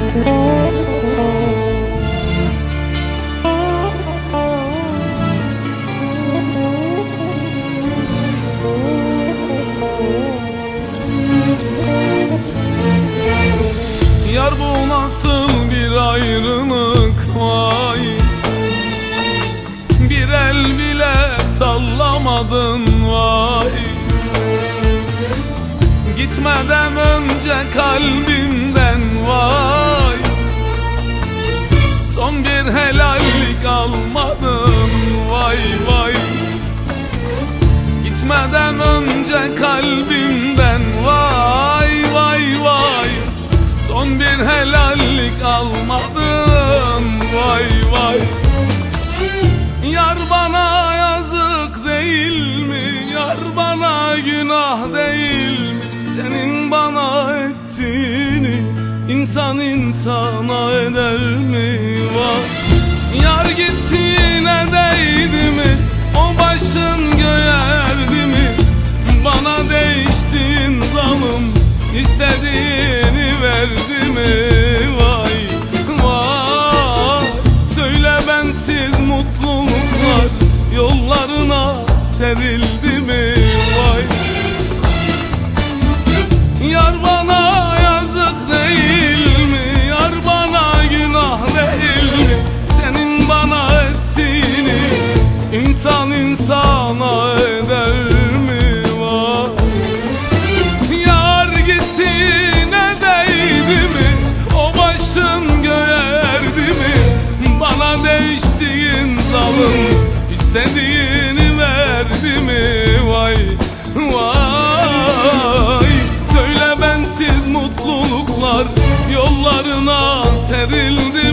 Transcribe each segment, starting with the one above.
Yar Gitmeden önce kalbimden vay. Son bir helallik almadın vay vay. Gitmeden önce kalbimden vay vay vay. Son bir helallik almadın vay vay. Yar bana yazık değil mi? Yar bana günah değil bana ettiğini insan insana eder mi? Vay Yar gittiğine değdi mi? O başın göğerdi mi? Bana değiştin zalim istediğini verdi mi? Vay vay Söyle bensiz mutluluklar yollarına serildi mi? Yar bana yazık değil mi? Yar bana günah değil mi? Senin bana ettiğini insan insana eder mi? Yollarına serildi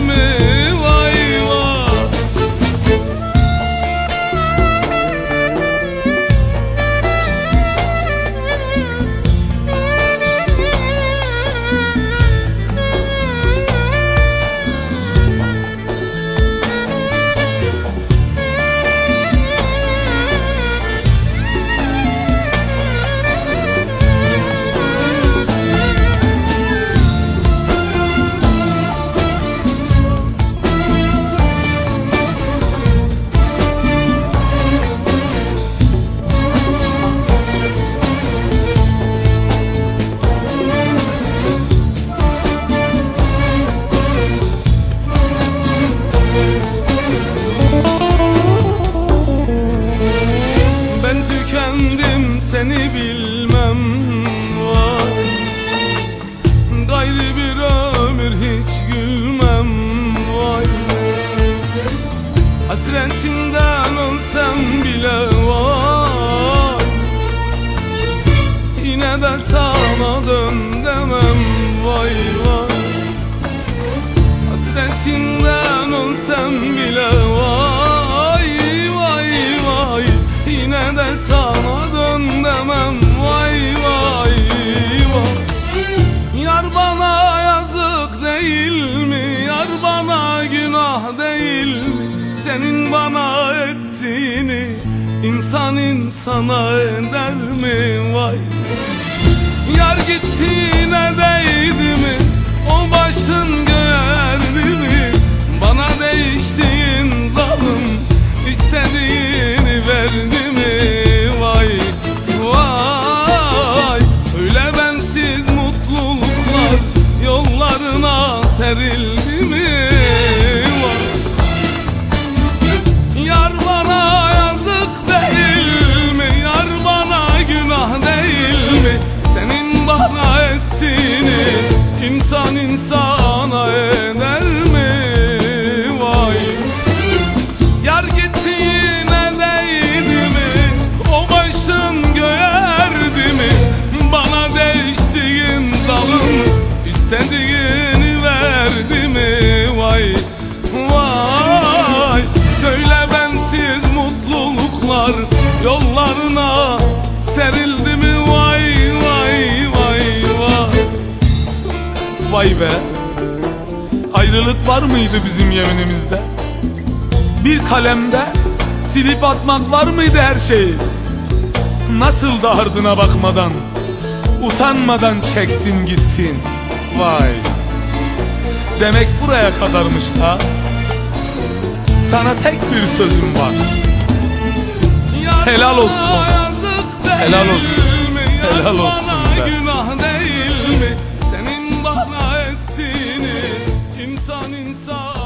seni bilmem var. Gayrı bir ömür hiç gülmem vay Hasretinden ölsem bile var. Yine de sana dön demem vay vay. Hasretinden ölsem bile dön demem vay vay vay Yar bana yazık değil mi? Yar bana günah değil mi? Senin bana ettiğini insan insana eder mi? Vay Yar gittiğine değdi mi? O başın insan insana eder mi? Vay Yar gittiğine değdi mi? O başın göğerdi mi? Bana değiştiğin zalim istediğini verdi mi? Vay vay Söyle bensiz mutluluklar yollarına serildi Vay be Ayrılık var mıydı bizim yeminimizde? Bir kalemde silip atmak var mıydı her şeyi? Nasıl da ardına bakmadan Utanmadan çektin gittin Vay Demek buraya kadarmış ha Sana tek bir sözüm var Helal olsun. Helal olsun. Helal olsun be. Günah